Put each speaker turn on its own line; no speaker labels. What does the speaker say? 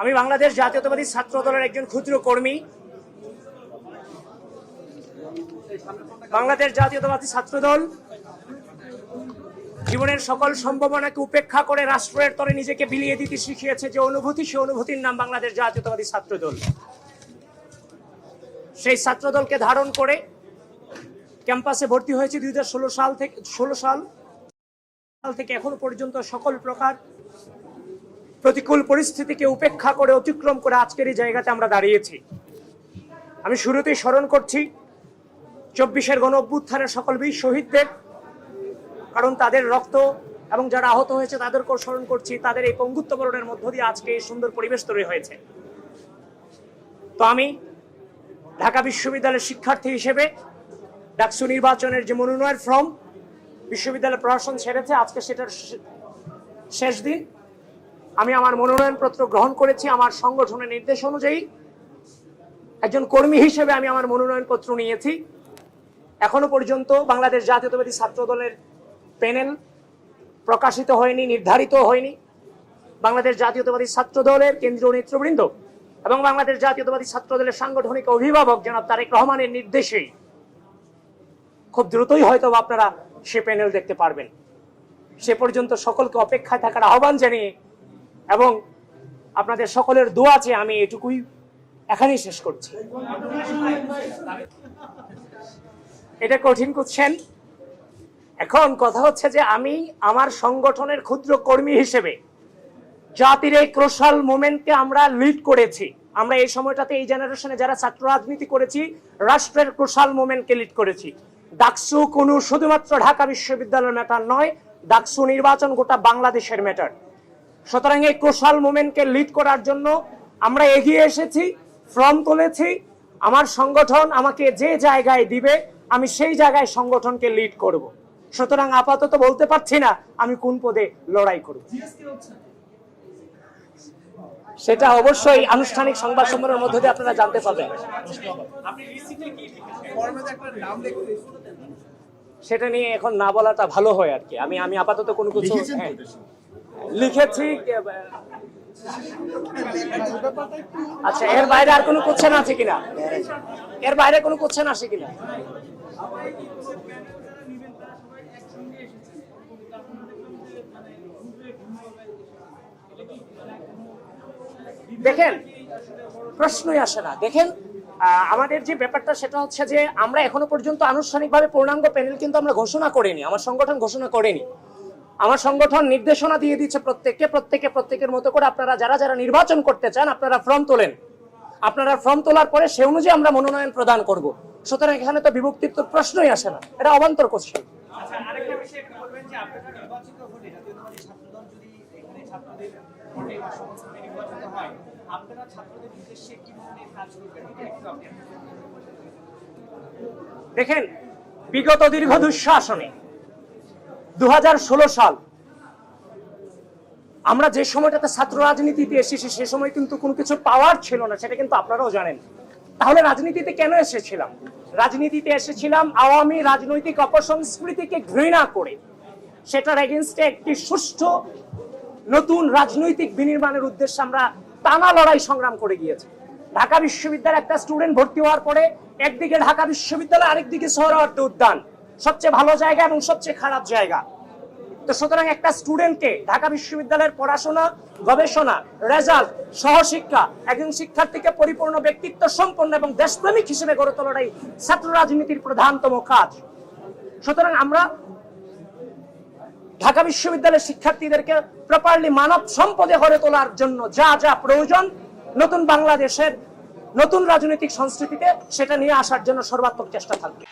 আমি বাংলাদেশ জাতীয়তাবাদী ছাত্র দলের একজন ক্ষুদ্র কর্মী। বাংলাদেশ জাতীয়তাবাদী ছাত্র দল জীবনের সকল সম্ভাবনাকে উপেক্ষা করে রাষ্ট্রের তরে নিজেকে বিলিয়ে দিতে শিখিয়েছে যে অনুভূতি, সে অনুভূতির নাম বাংলাদেশ জাতীয়তাবাদী ছাত্র দল। সেই ছাত্র দলকে ধারণ করে ক্যাম্পাসে ভর্তি হয়েছে দুই হাজার ষোলো সাল থেকে ষোলো সাল সাল থেকে এখনও পর্যন্ত সকল প্রকার প্রতিকূল পরিস্থিতিকে উপেক্ষা করে অতিক্রম করে আজকের এই জায়গাতে আমরা দাঁড়িয়েছি। আমি শুরুতেই স্মরণ করছি, চব্বিশের গণ অভ্যুত্থানের সকল বীর শহীদদের, কারণ তাদের রক্ত এবং যারা আহত হয়েছে তাদেরকেও স্মরণ করছি, তাদের এই পঙ্গুত্ব বরণের মধ্য দিয়ে আজকে এই সুন্দর পরিবেশ তৈরি হয়েছে। তো আমি ঢাকা বিশ্ববিদ্যালয়ের শিক্ষার্থী হিসেবে ডাকসু নির্বাচনের যে মনোনয়ন ফর্ম বিশ্ববিদ্যালয় প্রশাসন ছেড়েছে, আজকে সেটার শেষ দিন। আমি আমার মনোনয়নপত্র গ্রহণ করেছি, আমার সংগঠনের নির্দেশ অনুযায়ী। একজন কর্মী হিসেবে আমি আমার মনোনয়নপত্র নিয়েছি। এখনও পর্যন্ত বাংলাদেশ জাতীয়তাবাদী ছাত্র দলের প্যানেল প্রকাশিত হয়নি, নির্ধারিত হয়নি। বাংলাদেশ জাতীয়তাবাদী ছাত্র দলের কেন্দ্রীয় নেতৃবৃন্দ এবং বাংলাদেশ জাতীয়তাবাদী ছাত্র দলের সাংগঠনিক অভিভাবক জনাব তারেক রহমানের নির্দেশেই খুব দ্রুতই হয়তো আপনারা সে প্যানেল দেখতে পারবেন। সে পর্যন্ত সকলকে অপেক্ষায় থাকার আহ্বান জানিয়ে এবং আপনাদের সকলের দোয়া আছে আমি এটুকুই এখানেই শেষ করছি। এটা কঠিন করছেন এখন কথা হচ্ছে যে আমি আমার সংগঠনের ক্ষুদ্র কর্মী হিসেবে জাতির এই ক্রোশাল মুভমেন্টকে আমরা লিড করেছি। আমরা এই সময়টাতে এই জেনারেশনে যারা ছাত্র রাজনীতি করেছি, রাষ্ট্রের ক্রোশাল মুভমেন্টকে লিড করেছি। ডাকসু কোনো শুধুমাত্র ঢাকা বিশ্ববিদ্যালয়ের ম্যাটার নয়, ডাকসু নির্বাচন গোটা বাংলাদেশের ম্যাটার সুতরাং এই ক্রোশাল মুভমেন্টকে লিড করার জন্য আমরা এগিয়ে এসেছি ফর্ম তুলেছি। আমার সংগঠন আমাকে যে জায়গায় দিবে আমি সেই জায়গায় সংগঠনকে লিড করব। সুতরাং আপাতত বলতে পারছি না আমি কোন পদে লড়াই করব। সেটা অবশ্যই আনুষ্ঠানিক সংবাদ সম্মেলনের মধ্য দিয়ে আপনারা জানতে পাবেন সেটা নিয়ে এখন না বলাটা ভালো হয় আর কি। আমি আমি আপাতত কোনো কিছু লিখেছি আচ্ছা এর বাইরে আর কোনো কোশ্চেন আছে কিনা? এর বাইরে কোনো কোশ্চেন আছে কিনা? দেখেন, প্রশ্নই আসে না। দেখেন আমাদের যে ব্যাপারটা সেটা হচ্ছে যে আমরা এখনও পর্যন্ত আনুষ্ঠানিকভাবে পূর্ণাঙ্গ প্যানেল কিন্তু আমরা ঘোষণা করিনি, আমার সংগঠন ঘোষণা করেনি। আমার সংগঠন নির্দেশনা দিয়ে দিচ্ছে প্রত্যেককে প্রত্যেকে প্রত্যেকের মতো করে আপনারা যারা যারা নির্বাচন করতে চান আপনারা ফর্ম তোলেন। আপনারা ফর্ম তোলার পরে সে অনুযায়ী আমরা মনোনয়ন প্রদান করব। সুতরাং এখানে তো বিভক্তির তো প্রশ্নই আসে না। এটা অবান্তর কোশ্চেন
আচ্ছা আরেকটা বিষয় একটু বলবেন যে আপনারা নির্বাচিত হলে জাতীয়তাবাদী ছাত্রদল যদি এখানে ছাত্রদের ভোটে বা সংসদে নির্বাচিত আপনারা ছাত্রদের উদ্দেশ্যে কি ধরনের কাজ করবেন? এটা একটু আপনি
দেখেন বিগত দীর্ঘ দুঃশাসনে দু হাজার ষোলো সাল। আমরা যে সময়টাতে ছাত্র রাজনীতিতে এসেছি, সে সময় কিন্তু কোনো কিছু পাওয়ার ছিল না, সেটা কিন্তু আপনারাও জানেন। তাহলে রাজনীতিতে কেন এসেছিলাম? রাজনীতিতে এসেছিলাম আওয়ামী রাজনৈতিক অপসংস্কৃতিকে ঘৃণা করে। সেটার এগেনস্টে একটি সুষ্ঠু নতুন রাজনৈতিক বিনির্মাণের উদ্দেশ্যে আমরা টানা লড়াই সংগ্রাম করে গিয়েছি। ঢাকা বিশ্ববিদ্যালয়ে একটা স্টুডেন্ট ভর্তি হওয়ার পরে একদিকে ঢাকা বিশ্ববিদ্যালয় আরেকদিকে সোহরাওয়ার্দী উদ্যান। সবচেয়ে ভালো জায়গা এবং সবচেয়ে খারাপ জায়গা। তো সুতরাং একটা স্টুডেন্টকে ঢাকা বিশ্ববিদ্যালয়ের পড়াশোনা, গবেষণা রেজাল্ট সহশিক্ষা, একজন শিক্ষার্থীকে পরিপূর্ণ ব্যক্তিত্ব সম্পন্ন এবং দেশপ্রেমিক হিসেবে গড়ে তোলাটাই ছাত্র রাজনীতির প্রধানতম কাজ। সুতরাং আমরা ঢাকা বিশ্ববিদ্যালয়ের শিক্ষার্থীদেরকে প্রপারলি মানব সম্পদে গড়ে তোলার জন্য যা যা প্রয়োজন, নতুন বাংলাদেশের নতুন রাজনৈতিক সংস্কৃতিতে সেটা নিয়ে আসার জন্য সর্বাত্মক চেষ্টা থাকবে।